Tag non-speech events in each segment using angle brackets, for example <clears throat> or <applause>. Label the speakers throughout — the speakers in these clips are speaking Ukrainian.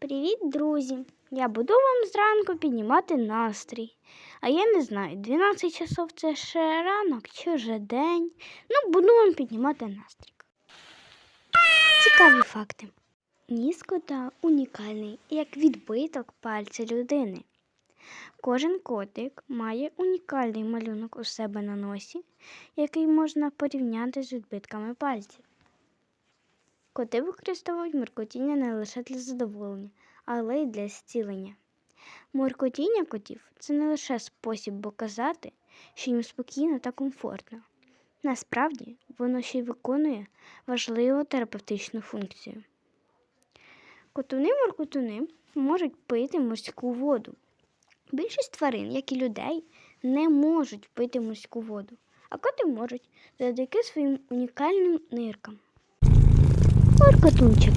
Speaker 1: Привіт, друзі! Я буду вам зранку піднімати настрій. А я не знаю, 12 часов це ще ранок чи вже день. Ну, буду вам піднімати настрій. Цікаві факти. Ніс кота унікальний, як відбиток пальця людини. Кожен котик має унікальний малюнок у себе на носі, який можна порівняти з відбитками пальців. Коти використовують моркотіння не лише для задоволення, але й для зцілення. Моркотіння котів це не лише спосіб показати, що їм спокійно та комфортно. Насправді, воно ще й виконує важливу терапевтичну функцію. Котуни-моркотуни можуть пити морську воду. Більшість тварин, як і людей, не можуть пити морську воду, а коти можуть завдяки своїм унікальним ниркам. Моркотунчик.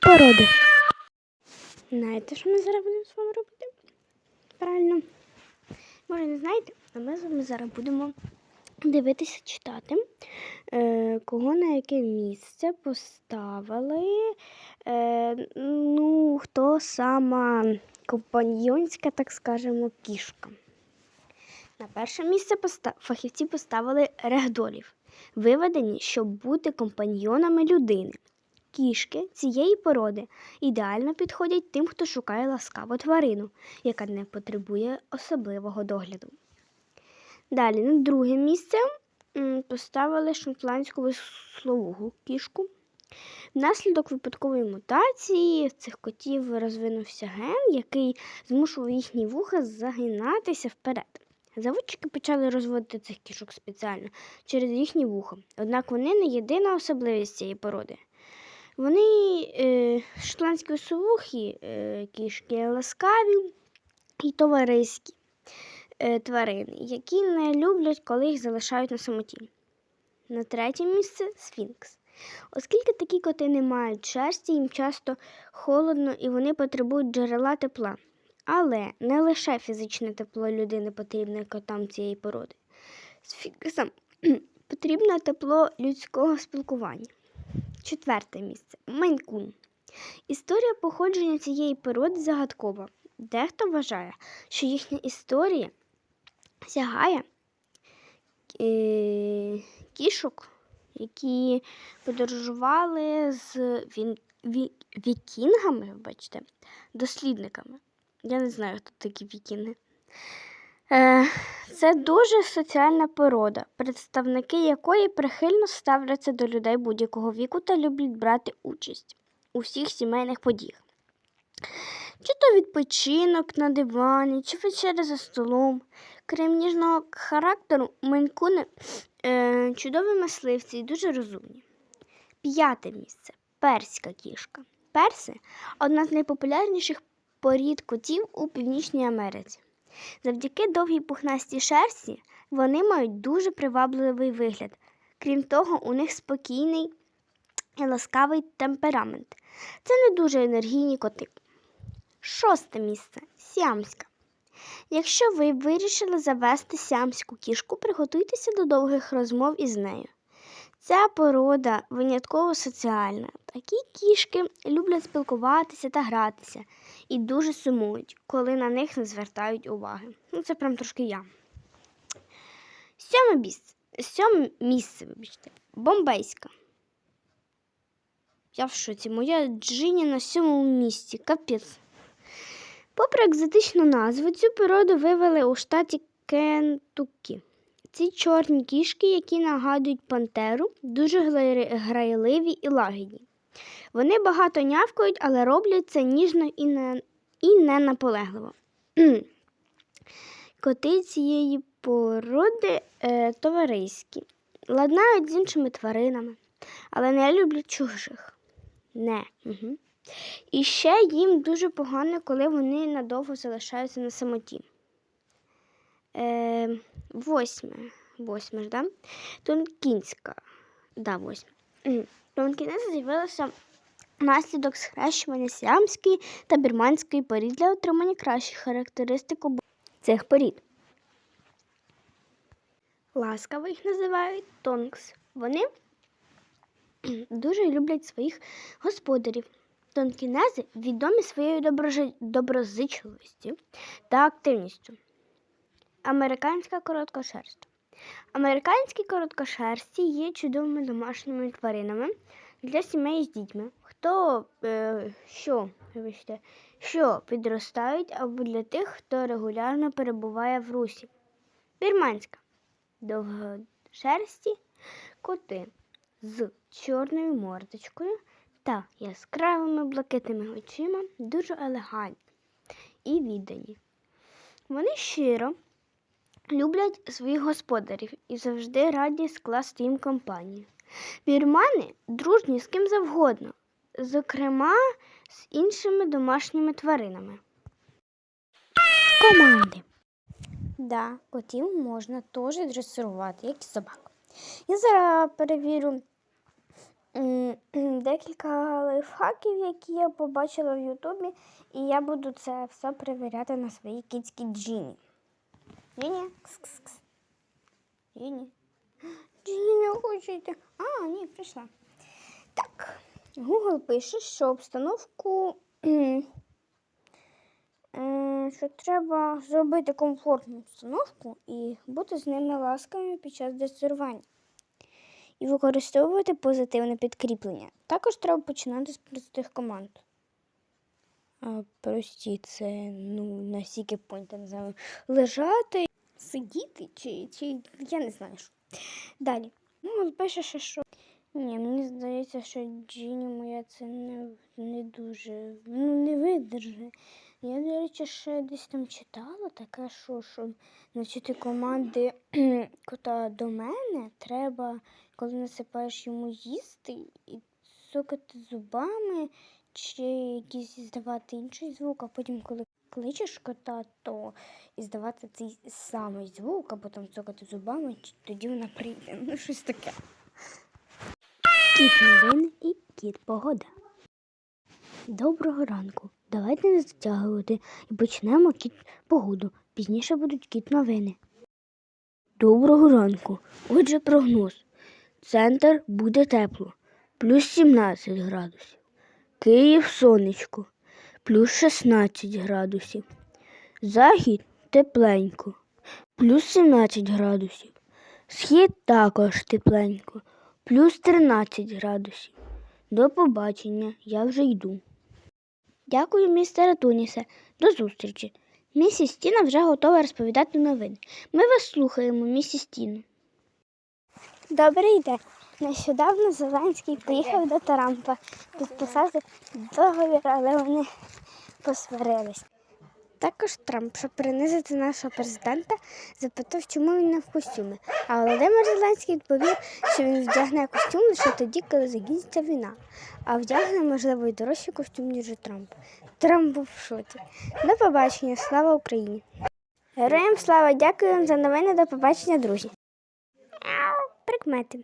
Speaker 1: Породи. Знаєте, що ми зараз будемо з вами робити? Правильно. Може, не знаєте, а ми зараз будемо дивитися, читати, е, кого на яке місце поставили. Е, ну, хто сама компаньйонська, так скажемо, кішка. На перше місце фахівці поставили регдолів, виведені, щоб бути компаньйонами людини. Кішки цієї породи ідеально підходять тим, хто шукає ласкаву тварину, яка не потребує особливого догляду. Далі на друге місце поставили шотландську висловугу кішку. Внаслідок випадкової мутації цих котів розвинувся ген, який змушував їхні вуха загинатися вперед. Заводчики почали розводити цих кішок спеціально через їхні вуха. Однак вони не єдина особливість цієї породи. Вони е, шотландські осовухи, е, кішки ласкаві і товариські е, тварини, які не люблять, коли їх залишають на самоті. На третє місце сфінкс. Оскільки такі коти не мають шерсті, їм часто холодно і вони потребують джерела тепла. Але не лише фізичне тепло людини потрібне котам цієї породи. Сфінксам <clears throat> потрібне тепло людського спілкування. Четверте місце Мейнкун. Історія походження цієї породи загадкова. Дехто вважає, що їхня історія сягає е, кішок, які подорожували з вікінгами, бачите, дослідниками. Я не знаю, хто такі вікінги. Е, це дуже соціальна порода, представники якої прихильно ставляться до людей будь-якого віку та люблять брати участь у всіх сімейних подіях. Чи то відпочинок на дивані, чи вечеря за столом. Крім ніжного характеру, мейнкуни е, чудові мисливці і дуже розумні. П'яте місце перська кішка. Перси одна з найпопулярніших порід котів у Північній Америці. Завдяки довгій пухнастій шерсті вони мають дуже привабливий вигляд. Крім того, у них спокійний і ласкавий темперамент. Це не дуже енергійні коти. Шосте місце сіамська. Якщо ви вирішили завести сіамську кішку, приготуйтеся до довгих розмов із нею. Ця порода винятково соціальна. Такі кішки люблять спілкуватися та гратися і дуже сумують, коли на них не звертають уваги. Ну, це прям трошки я. Сьоме місце. Сьоме місце, вибачте. Бомбейська. Я в шоці. Моя Джині на сьомому місці. Капець. Попри екзотичну назву, цю породу вивели у штаті Кентуккі. Ці чорні кішки, які нагадують пантеру, дуже грайливі і лагідні. Вони багато нявкають, але роблять це ніжно і не, і не наполегливо. Коти цієї породи е, товариські, ладнають з іншими тваринами, але не люблять чужих. Не. Угу. І ще їм дуже погано, коли вони надовго залишаються на самоті. Е, восьме. Восьме ж, да? Тонкінська. Да, восьме. Тонкінець з'явилася внаслідок схрещування сіамської та бірманської порід для отримання кращих характеристик цих порід. Ласкаво їх називають тонкс. Вони <clears throat> дуже люблять своїх господарів. Тонкінези відомі своєю доброзичливістю та активністю. Американська короткошерсть. Американські короткошерсті є чудовими домашніми тваринами для сімей з дітьми, хто е, що, вибачте, що підростають, або для тих, хто регулярно перебуває в русі. Бірманська довгошерсті коти з чорною мордочкою та яскравими блакитними очима дуже елегантні і віддані. Вони щиро люблять своїх господарів і завжди раді скласти їм компанію. Бірмани дружні з ким завгодно, зокрема з іншими домашніми тваринами. Команди. Да, котів можна теж дресирувати, як і собак. Я зараз перевірю <clears throat> декілька лайфхаків, які я побачила в Ютубі, і я буду це все перевіряти на своїй кіцькій Джині. Джині, кс-кс-кс. Джині. Джині не хоче йти. А, ні, прийшла. Так, Google пише, що обстановку, <clears throat> що треба зробити комфортну обстановку і бути з ними ласкавими під час дресирування і використовувати позитивне підкріплення. Також треба починати з простих команд. А прості це ну настільки понять, не лежати, сидіти чи, чи я не знаю що. Далі. Ну, пише, ще, що. Ні, мені здається, що Джині моя це не, не дуже ну, не видержи. Я, до речі, ще десь там читала таке, що, що навчити команди <clears throat> кота до мене треба, коли насипаєш йому їсти і цокати зубами чи якийсь здавати інший звук, а потім, коли кличеш кота, то і здавати цей самий звук, або там цокати зубами, тоді вона прийде. Ну, щось таке. Кіт новини і кіт погода. Доброго ранку. Давайте не затягувати і почнемо кіт погоду. Пізніше будуть кіт новини. Доброго ранку. Отже, прогноз. Центр буде тепло. Плюс 17 градусів. Київ сонечко. Плюс 16 градусів. Захід тепленько. Плюс 17 градусів. Схід також тепленько. Плюс 13 градусів. До побачення, я вже йду. Дякую, містере Тунісе. До зустрічі. Місіс Стіна вже готова розповідати новини. Ми вас слухаємо, місіс Стіна. Добрий день. Нещодавно Зеленський приїхав до Трампа підписати договір, але вони посварились. Також Трамп, щоб принизити нашого президента, запитав, чому він не в костюмі. А Володимир Зеленський відповів, що він вдягне костюм лише тоді, коли закінчиться війна. А вдягне, можливо, і дорожчий костюм, ніж у Трампа. Трамп був в шоці. До побачення, слава Україні! Героям слава, дякую вам за новини. До побачення, друзі. Прикмети.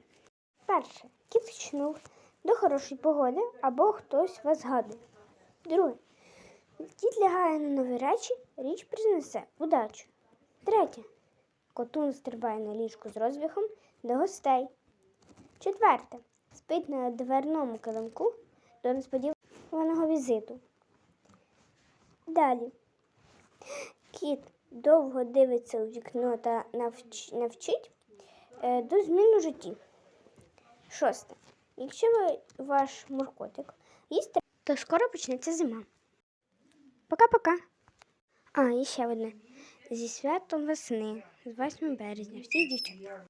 Speaker 1: Перше. Кіт чнув до хорошої погоди або хтось вас згадує. Друге. Кіт лягає на нові речі, річ принесе удачу. Третє. Котун стрибає на ліжку з розбігом до гостей. Четверте. Спить на дверному килимку до несподіваного візиту. Далі. Кіт довго дивиться у вікно та навч... навчить е, до змін у житті. Шосте. Якщо ви ваш муркотик їсте, то скоро почнеться зима. Пока-пока. А, і ще одне. Зі святом весни, з 8 березня, всіх дівчат.